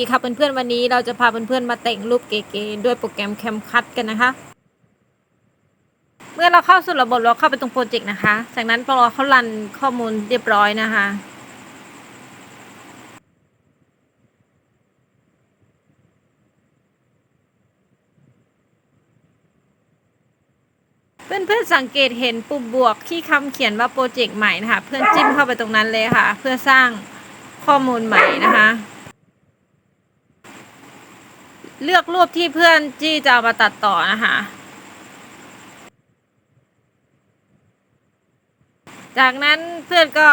ดีค่ะเพื่อนๆวันนี้เราจะพาเพื่อนๆมาแต่งรูปเก๋ๆด้วยโปรแกรมแคมคั t กันนะคะ เมื่อเราเข้าสู่ระบบเราเข้าไปตรงโปรเจกต์นะคะ จากนั้นพอเราเขารันข้อมูลเรียบร้อยนะคะ เพื่อนๆสังเกตเห็นปุ่มบวกที่คำเขียนว่าโปรเจกต์ใหม่นะคะ เพื่อนจิ้มเข้าไปตรงนั้นเลยค่ะ เพื่อสร้างข้อมูลใหม่นะคะ เลือกรูปที่เพื่อนที่จะเอามาตัดต่อนะคะ จากนั้นเพื่อนก็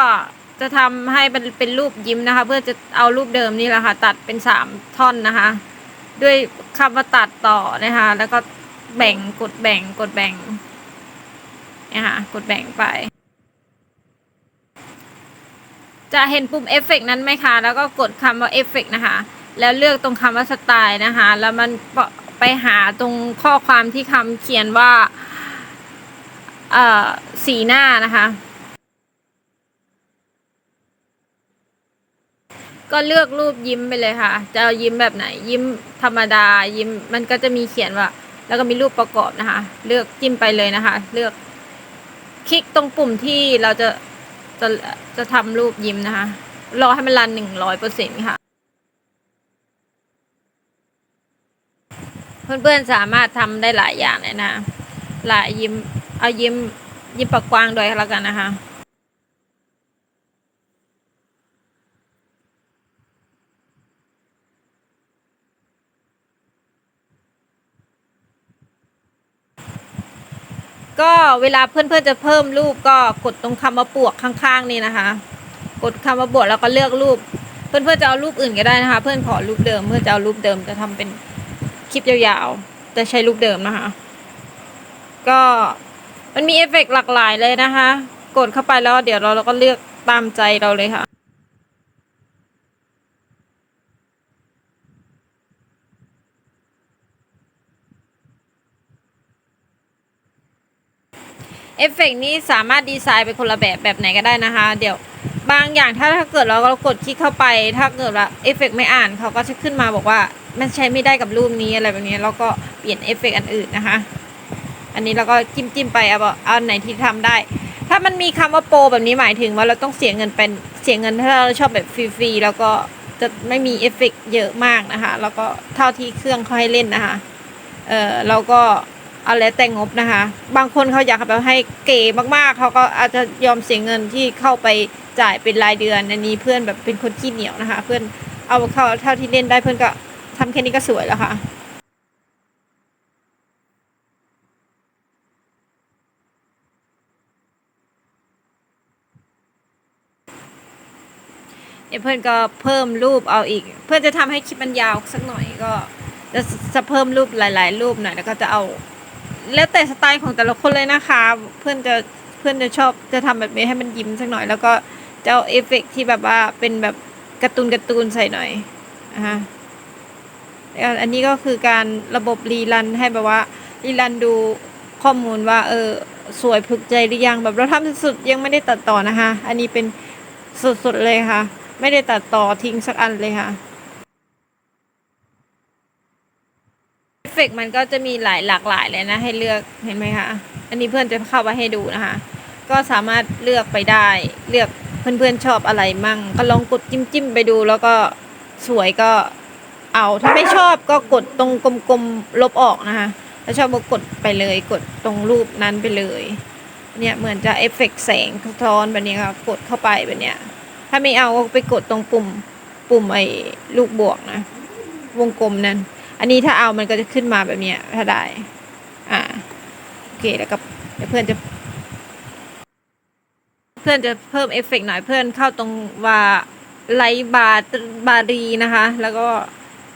จะทำให้เป็นเป็นรูปยิ้มนะคะ เพื่อจะเอารูปเดิมนี่แหละค่ะ ตัดเป็นสามท่อนนะคะ ด้วยคำว่าตัดต่อนะคะ แล้วก็แบ่งกดแบ่งกดแบ่งเนี่ยค่ะกดแบ่งไป จะเห็นปุ่มเอฟเฟกนั้นไหมคะ แล้วก็กดคำว่าเอฟเฟกนะคะ แล้วเลือกตรงคำว่าสไตล์นะคะ แล้วมันไปหาตรงข้อความที่คำเขียนว่าสีหน้านะคะ ก็เลือกรูปยิ้มไปเลยค่ะ จะยิ้มแบบไหน ยิ้มธรรมดา ยิ้มมันก็จะมีเขียนว่า แล้วก็มีรูปประกอบนะคะ เลือกจิ้มไปเลยนะคะ เลือก คลิกตรงปุ่มที่เราจะจะจะทำรูปยิ้มนะคะ รอให้มันรันหนึ่งร้อยเปอร์เซ็นต์ค่ะ เพื่อนๆสามารถทำได้หลายอย่างเลยนะหลายยิ้มเอายิ้มยิ้มปากกว้างด้วยแล้วกันนะคะก็เวลาเพื่อนๆจะเพิ่มรูปก็กดตรงคำว่าบวกข้างๆนี่นะคะ กดคำว่าบวกแล้วก็เลือกรูป เพื่อนๆจะเอารูปอื่นก็ได้นะคะ เพื่อนขอรูปเดิมเพื่อนจะเอารูปเดิมจะทำเป็น คลิปยาวๆจะใช้รูปเดิมนะคะ ก็มันมีเอฟเฟกต์หลากหลายเลยนะคะ กดเข้าไปแล้วเดี๋ยวเราเราก็เลือกตามใจเราเลยค่ะเอฟเฟกต์นี้สามารถดีไซน์เป็นคนละแบบแบบไหนก็ได้นะคะ เดี๋ยวบางอย่างถ้าถ้าเกิดเราเรากดคลิกเข้าไป ถ้าเกิดว่าเอฟเฟกต์ไม่อ่านเขาก็จะขึ้นมาบอกว่า มันใช้ไม่ได้กับรูปนี้อะไรแบบนี้แล้วก็เปลี่ยนเอฟเฟกต์อันอื่นนะคะ อันนี้เราก็จิ้มจิ้มไปเอาเอาไหนที่ทำได้ ถ้ามันมีคำว่าโปรแบบนี้หมายถึงว่าเราต้องเสียเงินเป็นเสียเงินถ้าเราชอบแบบฟรีๆแล้วก็จะไม่มีเอฟเฟกต์เยอะมากนะคะ แล้วก็เท่าที่เครื่องเขาให้เล่นนะคะ เออเราก็เอาแล้วแต่งบนะคะ บางคนเขาอยากแบบให้เก๋มากๆ เขาก็อาจจะยอมเสียเงินที่เข้าไปจ่ายเป็นรายเดือน อันนี้เพื่อนแบบเป็นคนขี้เหนียวนะคะ เพื่อนเอาเข้าเท่าที่เล่นได้เพื่อนก็ ทำแค่นี้ก็สวยแล้วค่ะเดี๋ยวเพื่อนก็เพิ่มรูปเอาอีก เพื่อนจะทำให้คลิปมันยาวสักหน่อยก็จะจะเพิ่มรูปหลาย ๆ รูปหน่อยแล้วก็จะเอา แล้วแต่สไตล์ของแต่ละคนเลยนะคะ เพื่อนจะเพื่อนจะชอบจะทำแบบนี้ให้มันยิ้มสักหน่อย แล้วก็จะเอาเอฟเฟกต์ที่แบบว่าเป็นแบบการ์ตูนการ์ตูนใส่หน่อยนะคะ อันนี้ก็คือการระบบรีรันให้แบบว่ารีรันดูข้อมูลว่าเออสวยพึกใจหรือยังแบบเราทำสุดๆยังไม่ได้ตัดต่อนะคะ อันนี้เป็นสุดๆเลยค่ะ ไม่ได้ตัดต่อทิ้งสักอันเลยค่ะเอฟเฟกต์มันก็จะมีหลายหลากหลายเลยนะ ให้เลือกเห็นไหมคะอันนี้เพื่อนจะเข้ามาให้ดูนะคะ ก็สามารถเลือกไปได้เลือกเพื่อนๆชอบอะไรมั่ง ก็ลองกดจิ้มจิ้มๆไปดูแล้วก็สวยก็ เอา ถ้าไม่ชอบก็กดตรงกลมๆลบออกนะคะถ้าชอบก็กดไปเลยกดตรงรูปนั้นไปเลย เนี่ยเหมือนจะเอฟเฟกต์แสงสะท้อนแบบนี้ค่ะกดเข้าไปแบบเนี้ยถ้าไม่เอาก็ไปกดตรงปุ่มปุ่มไอ้ลูกบวกนะ วงกลมนั้น อันนี้ถ้าเอามันก็จะขึ้นมาแบบเนี้ยถ้าได้ อ่าโอเคแล้วก็เดี๋ยวเพื่อนจะเพื่อนจะเพิ่มเอฟเฟกต์หน่อยเพื่อนเข้าตรงว่าไลบาบารีนะคะ แล้วก็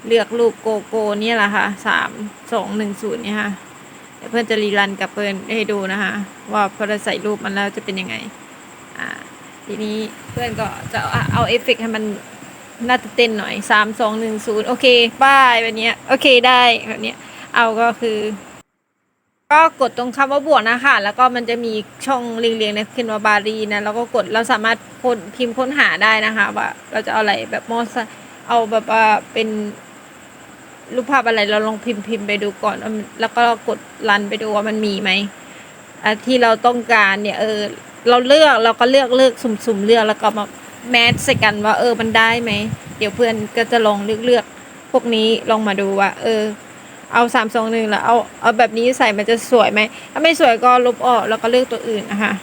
เลือกรูปโกโก้เนี่ยแหละค่ะสามสองหนึ่งศูนย์เนี่ยค่ะเดี๋ยวเพื่อนจะรีรันกับเพื่อนให้ดูนะคะ ว่าพอเราใส่รูปมันแล้วจะเป็นยังไง อ่า ทีนี้เพื่อนก็จะเอาเอฟเฟกให้มันน่าจะเต้นหน่อยสามสองหนึ่งศูนย์โอเคป้ายแบบนี้โอเคได้แบบนี้เอาก็คือ ก็กดตรงคำว่าบวกนะคะแล้วก็มันจะมีช่องเรียงๆเนี่ยขึ้นว่าบารีนะแล้วก็กดเราสามารถคนพิมพ์ค้นหาได้นะคะ ว่าเราจะเอาอะไรแบบมอสเอาแบบว่าเป็น รูปภาพอะไรเราลองพิมพ์พิมพ์ไปดูก่อน แล้วก็กดรันไปดูว่ามันมีไหมที่เราต้องการเนี่ยเออเราเลือกเราก็เลือกเลือกสุ่มๆเลือกแล้วก็มาแมทใส่กันว่า เออมันได้ไหมเดี๋ยวเพื่อนก็จะลองเลือกเลือกพวกนี้ลองมาดูว่า เออ เอาสามสองหนึ่งแล้วเอาเอาแบบนี้ใส่มันจะสวยไหมถ้าไม่สวยก็ลบออกแล้วก็เลือกตัวอื่นนะคะ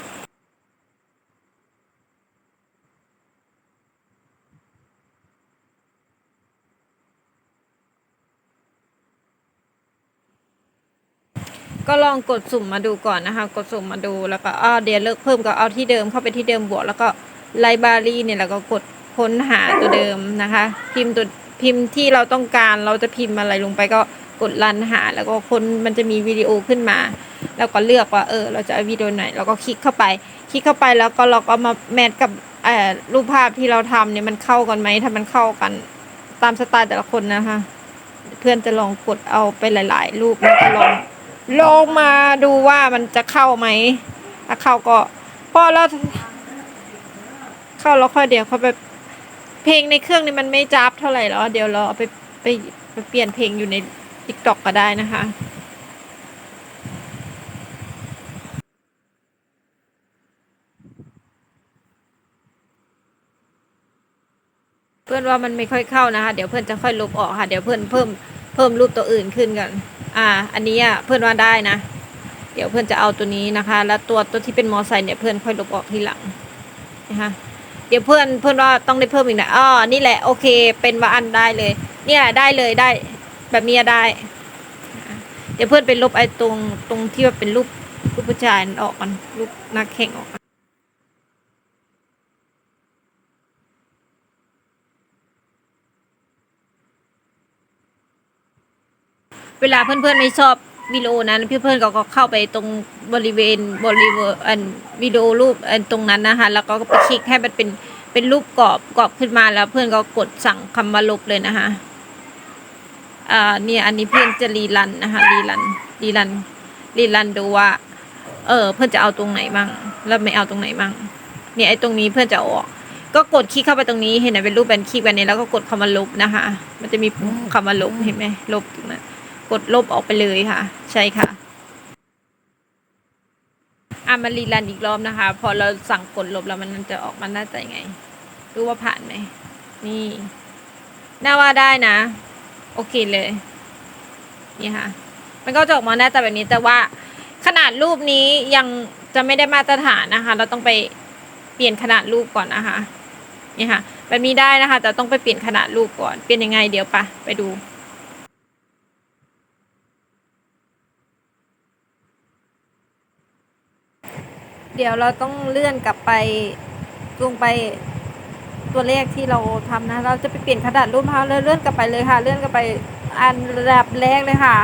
ก็ลองกดสุ่มมาดูก่อนนะคะ กดสุ่มมาดูแล้วก็อ้อเดี๋ยวเลิกเพิ่มก็เอาที่เดิมเข้าไปที่เดิมบวก แล้วก็ไลบรารีเนี่ยแล้วก็กดค้นหาตัวเดิมนะคะ พิมพ์ตัวพิมพ์ที่เราต้องการเราจะพิมพ์อะไรลงไปก็กดรันหา แล้วก็ค้นมันจะมีวิดีโอขึ้นมา แล้วก็เลือกว่าเออ เราจะเอาวิดีโอไหนแล้วก็คลิกเข้าไป คลิกเข้าไปแล้วก็เราก็มาแมทกับรูปภาพที่เราทำเนี่ยมันเข้ากันไหมถ้ามันเข้ากันตามสไตล์แต่ละคนนะคะ เพื่อนจะลองกดเอาไปหลาย ๆ รูปแล้วก็ลอง ลงมาดูว่ามันจะเข้าไหมถ้าเข้าก็พอแล้วเข้าแล้วค่อยเดี๋ยวเขาไปเพลงในเครื่องนี้มันไม่จับเท่าไหร่แล้วเดี๋ยวเราเอาไปไปไปเปลี่ยนเพลงอยู่ในติ๊กต็อกก็ได้นะคะเพื่อนว่ามันไม่ค่อยเข้านะคะ เดี๋ยวเพื่อนจะค่อยลบออกค่ะ เดี๋ยวเพื่อนเพิ่ม เพิ่มรูปตัวอื่นขึ้นกัน อ่า อันนี้อะเพื่อนว่าได้นะ เดี๋ยวเพื่อนจะเอาตัวนี้นะคะ แล้วตัวตัวที่เป็นมอไซค์เนี่ยเพื่อนค่อยลบออกทีหลังนะคะเดี๋ยวเพื่อนเพื่อนว่าต้องได้เพิ่มอีกนะอ๋อนี่แหละโอเค เป็นว่าอันได้เลย เนี่ยได้เลยได้ แบบนี้ได้ เดี๋ยวเพื่อนไปลบไอ้ตรงตรงที่ว่าเป็นรูปรูปผู้ชายออกกันรูปนักแข่งออก เวลาเพื่อนๆไม่ชอบวิดีโอนั้นเพื่อนๆก็เข้าไปตรงบริเวณบริเวณอันวิดีโอรูปอันตรงนั้นนะคะแล้วก็ไปคลิกให้มันเป็นเป็นรูปกรอบกรอบขึ้นมาแล้วเพื่อนก็กดสั่งคำว่าลบเลยนะคะอ่าเนี่ยอันนี้เพื่อนจะรีรันนะคะรีรันรีรันรีรันดูว่า เออเพื่อนจะเอาตรงไหนบ้างแล้วไม่เอาตรงไหนบ้างเนี่ยไอ้ตรงนี้เพื่อนจะอออกก็กดคลิกเข้าไปตรงนี้เห็นไหมเป็นรูปแบนคลิกแบบนี้แล้วก็กดคำว่าลบนะคะ มันจะมีปุ่มคำว่าลบเห็นไหมลบตรงนั้น กดลบออกไปเลยค่ะ ใช่ค่ะอะมารีรันอีกรอบนะคะ พอเราสั่งกดลบแล้วมันจะออกมาหน้าตายังไงดูว่าผ่านไหมนี่น่าว่าได้นะ โอเคเลย นี่ค่ะ มันก็จะออกมาหน้าตาแบบนี้แต่ว่าขนาดรูปนี้ยังจะไม่ได้มาตรฐานนะคะ เราต้องไปเปลี่ยนขนาดรูปก่อนนะคะนี่ค่ะแบบนี้ได้นะคะ แต่ต้องไปเปลี่ยนขนาดรูปก่อน เปลี่ยนยังไงเดี๋ยวปะไปดู เดี๋ยวเราต้องเลื่อนกลับไปลงไปตัวเลขที่เราทำนะ เราจะไปเปลี่ยนขนาดรูปเขาเลยเลื่อนกลับไปเลยค่ะ เลื่อนกลับไปอันระดับแรกเลยค่ะ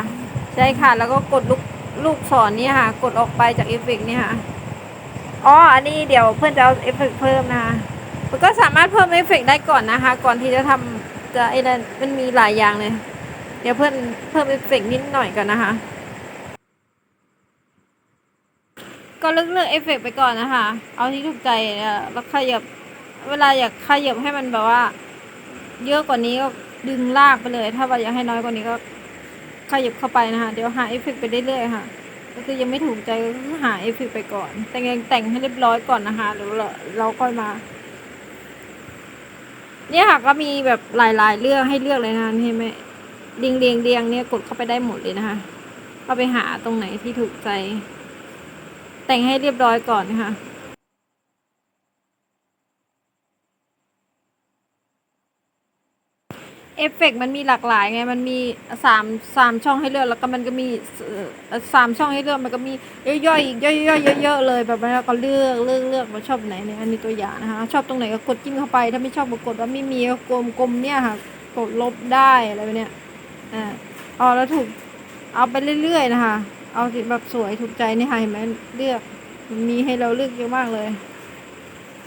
ใช่ค่ะ แล้วก็กดลูกลูกศรนี่ค่ะ กดออกไปจากเอฟเฟกต์นี่ค่ะ อ๋อ อันนี้เดี๋ยวเพื่อนจะเอาเอฟเฟกต์เพิ่มนะคะมันก็สามารถเพิ่มเอฟเฟกต์ได้ก่อนนะคะ ก่อนที่จะทำจะไอ้นั่นมันมีหลายอย่างเลย เดี๋ยวเพื่อนเพิ่มเอฟเฟกต์นิดหน่อยก่อนนะคะ ก็เลือกเลือกเอฟเฟกต์ไปก่อนนะคะ เอาที่ถูกใจแล้วขยับเวลาอยากขยับให้มันแบบว่า เยอะกว่านี้ก็ดึงลากไปเลย ถ้าว่าอยากให้น้อยกว่านี้ก็ขยับเข้าไปนะคะเดี๋ยวหาเอฟเฟกต์ไปเรื่อยๆค่ะ ก็คือยังไม่ถูกใจก็คือหาเอฟเฟกต์ไปก่อน แต่งแต่งให้เรียบร้อยก่อนนะคะหรือเราเราค่อยมาเนี่ยค่ะก็มีแบบหลายๆเรื่องให้เลือกเลยนะคะเห็นไหมเรียงเรียงเรียงเนี่ยกดเข้าไปได้หมดเลยนะคะก็ไปหาตรงไหนที่ถูกใจ แต่งให้เรียบร้อยก่อนนะคะเอฟเฟกต์มันมีหลากหลายไง มันมีสามสามช่องให้เลือก แล้วก็มันก็มีสามช่องให้เลือก มันก็มีย่อยๆอีกย่อยๆเยอะๆเลยแบบนั้นแล้วก็เลือกเลือกเลือกว่าชอบไหนเนี่ยอันนี้ตัวอย่างนะคะ ชอบตรงไหนก็กดจิ้มเข้าไป ถ้าไม่ชอบก็กดว่าไม่มีก็กลมกลมเนี่ยค่ะ กดลบได้อะไรแบบเนี้ยอ่าเอแล้วถูกเอาไปเรื่อยๆนะคะ เอาที่แบบสวยถูกใจนี่ค่ะเห็นไหมเลือกมีให้เราเลือกเยอะมากเลย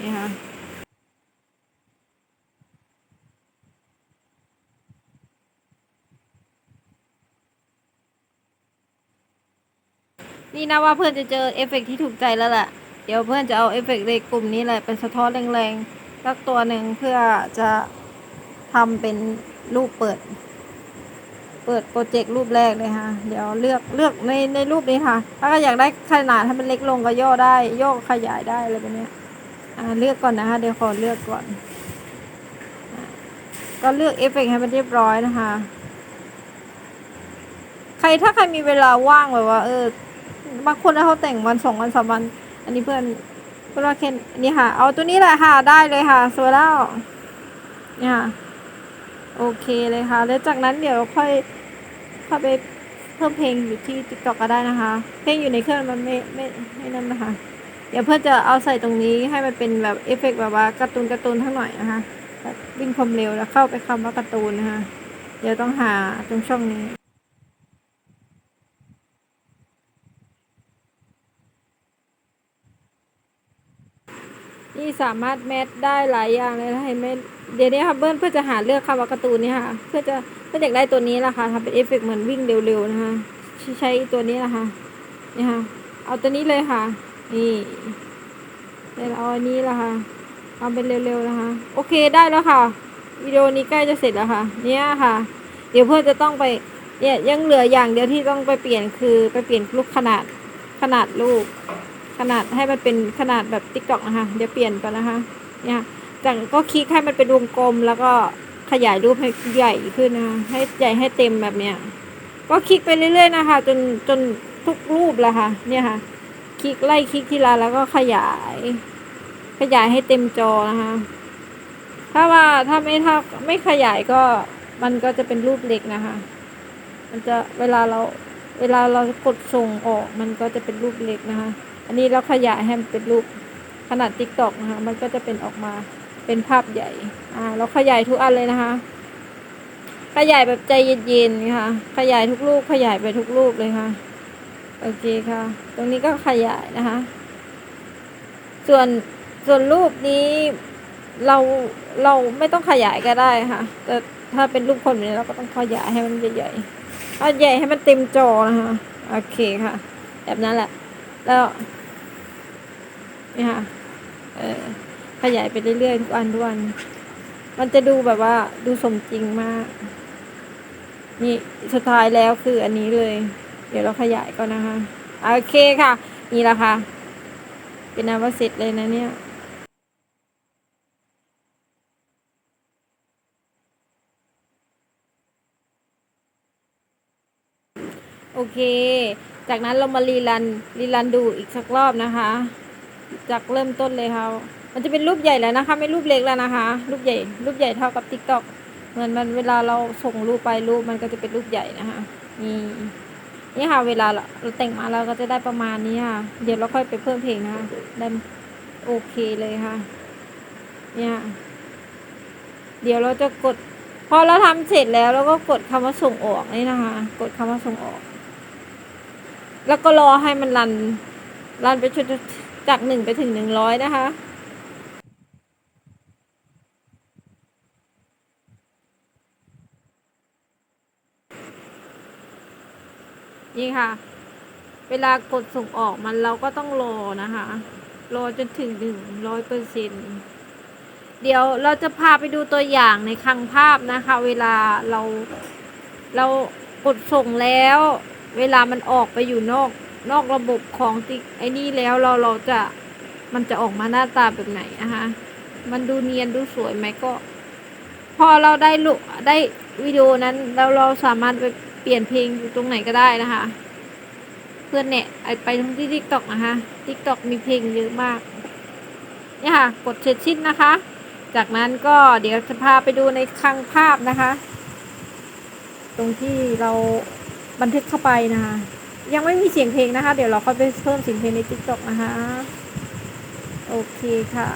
นี่ค่ะนี่นะว่าเพื่อนจะเจอเอฟเฟกต์ที่ถูกใจแล้วแหละ เดี๋ยวเพื่อนจะเอาเอฟเฟกต์ในกลุ่มนี้แหละเป็นสะท้อนแรงๆสักตัวหนึ่งเพื่อจะทำเป็นรูปเปิด เปิดโปรเจกต์รูปแรกเลยค่ะ เดี๋ยวเลือกเลือกในในรูปนี้ค่ะ ถ้าก็อยากได้ขนาดให้มันเล็กลงก็ย่อได้ย่อขยายได้อะไรแบบนี้อ่าเลือกก่อนนะคะ เดี๋ยวขอเลือกก่อนอก็เลือกเอฟเฟกต์ให้มันเรียบร้อยนะคะ ใครถ้าใครมีเวลาว่างแบบว่า เออบางคนถ้าเขาแต่งวันสองวันสามวัน อันนี้เพื่อนเพื่อนว่าเคนนี่ค่ะ เอาตัวนี้แหละค่ะได้เลยค่ะสวยแล้วนี่ค่ะ โอเคเลยค่ะ แล้วจากนั้นเดี๋ยวค่อยค่อยไปเพิ่มเพลงอยู่ที่ติ๊กต็อกก็ได้นะคะ เพลงอยู่ในเครื่องมันไม่ไม่ไม่นั่นนะคะ เดี๋ยวเพื่อจะเอาใส่ตรงนี้ให้มันเป็นแบบเอฟเฟกต์แบบว่าการ์ตูนการ์ตูนทั้งหน่อยนะคะวิ่งความเร็วแล้วเข้าไปคำว่าการ์ตูนนะคะ เดี๋ยวต้องหาตรงช่องนี้นี่สามารถแมทได้หลายอย่างเลยนะเห็นไหม เดี๋ยวนี้ค่ะเบิ้ลเพื่อจะหาเลือกคำว่าการ์ตูนนี่ค่ะ เพื่อจะเพื่ออยากได้ตัวนี้แหละค่ะทำเป็นเอฟเฟกต์เหมือนวิ่งเร็วๆนะคะใช้ตัวนี้นะค่ะนี่ค่ะ เอาตัวนี้เลยค่ะ นี่เดี๋ยวเอาอันนี้ละค่ะทำเป็นเร็วๆนะคะ โอเคได้แล้วค่ะวิดีโอนี้ใกล้จะเสร็จแล้วค่ะ เนี่ยค่ะ เดี๋ยวเพื่อนจะต้องไปเนี่ยยังเหลืออย่างเดียวที่ต้องไปเปลี่ยนคือไปเปลี่ยนลูกขนาดขนาดลูก ขนาดให้มันเป็นขนาดแบบติ๊กต็อกนะคะ เดี๋ยวเปลี่ยนไปนะคะ เนี่ย จากก็คลิกให้มันเป็นวงกลมแล้วก็ขยายรูปให้ใหญ่ขึ้นนะคะให้ใหญ่ให้เต็มแบบเนี้ยก็คลิกไปเรื่อยๆนะคะ จนจนทุกรูปแล้วค่ะ เนี่ยค่ะ คลิกไล่คลิกทีละแล้วก็ขยาย ขยายให้เต็มจอนะคะ ถ้าว่าถ้าไม่ถ้าไม่ขยายก็มันก็จะเป็นรูปเล็กนะคะ มันจะเวลาเราเวลาเรากดส่งออกมันก็จะเป็นรูปเล็กนะคะ อันนี้เราขยายให้มันเป็นรูปขนาดติ๊กตอกนะคะ มันก็จะเป็นออกมา เป็นภาพใหญ่ อ่า เราขยายทุกอันเลยนะคะ ขยายแบบใจเย็นๆค่ะ ขยายทุกรูป ขยายไปทุกรูปเลยค่ะ โอเคค่ะ ตรงนี้ก็ขยายนะคะ ส่วนส่วนรูปนี้เราเราไม่ต้องขยายก็ได้ค่ะ แต่ถ้าเป็นรูปคนแบบนี้เราก็ต้องขยายให้มันใหญ่ๆเอาใหญ่ให้มันเต็มจอนะคะ โอเคค่ะ แบบนั้นแหละ แล้วนี่ค่ะ เออ ขยายไปเรื่อยๆทุกอันทุกอัน มันจะดูแบบว่าดูสมจริงมาก นี่สุดท้ายแล้วคืออันนี้เลย เดี๋ยวเราขยายก่อนนะคะโอเคค่ะ นี่แหละค่ะ เป็นอันว่าเสร็จเลยนะเนี่ยโอเค จากนั้นเรามารีรันรีรันดูอีกสักรอบนะคะ จากเริ่มต้นเลยค่ะ มันจะเป็นรูปใหญ่แล้วนะคะ ไม่รูปเล็กแล้วนะคะ รูปใหญ่ รูปใหญ่เท่ากับติ๊กต็อกเหมือนมันเวลาเราส่งรูปไปรูปมันก็จะเป็นรูปใหญ่นะคะนี่นี่ค่ะ เวลาเราเราแต่งมาเราก็จะได้ประมาณนี้ค่ะ เดี๋ยวเราค่อยไปเพิ่มเพลงนะคะได้โอเคเลยค่ะ เนี่ยเดี๋ยวเราจะกด พอเราทำเสร็จแล้วเราก็กดคำว่าส่งออกนี่นะคะ กดคำว่าส่งออก แล้วก็รอให้มันรัน รันไปจนจากหนึ่งไปถึงหนึ่งร้อยนะคะ นี่ค่ะ เวลากดส่งออกมันเราก็ต้องรอนะคะ รอจนถึงหนึ่งร้อยเปอร์เซ็นเดี๋ยวเราจะพาไปดูตัวอย่างในคลังภาพนะคะ เวลาเราเรากดส่งแล้ว เวลามันออกไปอยู่นอกนอกระบบของติไอ้นี่แล้วเราเราจะมันจะออกมาหน้าตาแบบไหนนะคะมันดูเนียนดูสวยไหมก็ พอเราได้ลุได้วิดีโอนั้นแล้วเราสามารถไป เปลี่ยนเพลงอยู่ตรงไหนก็ได้นะคะ เพื่อนเนี่ยไปทที่ทิกตอกนะคะทิกตอกมีเพลงเยอะมากเนี่ยค่ะ กดเสร็จสิ้นนะคะ จากนั้นก็เดี๋ยวจะพาไปดูในคลังภาพนะคะ ตรงที่เราบันทึกเข้าไปนะคะ ยังไม่มีเสียงเพลงนะคะ เดี๋ยวเราค่อยไปเพิ่มเสียงเพลงในทิกตอกนะคะ โอเคค่ะ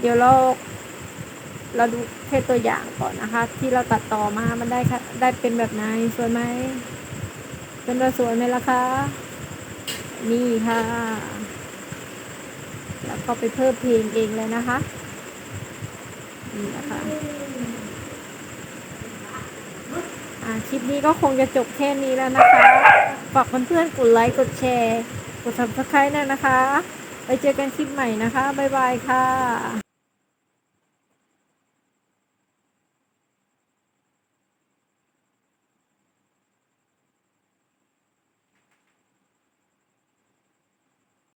เดี๋ยวเรา เราดูแค่ตัวอย่างก่อนนะคะ ที่เราตัดต่อมามันได้ค่ะได้เป็นแบบไหนสวยไหมเป็นว่าสวยไหมล่ะคะนี่ค่ะ แล้วก็ไปเพิ่มเพลงเองเลยนะคะนี่นะคะอ่าคลิปนี้ก็คงจะจบแค่นี้แล้วนะคะฝากเพื่อนๆกดไลค์กดแชร์ กด subscribe นะนะคะ ไปเจอกันคลิปใหม่นะคะ บ๊ายบายค่ะ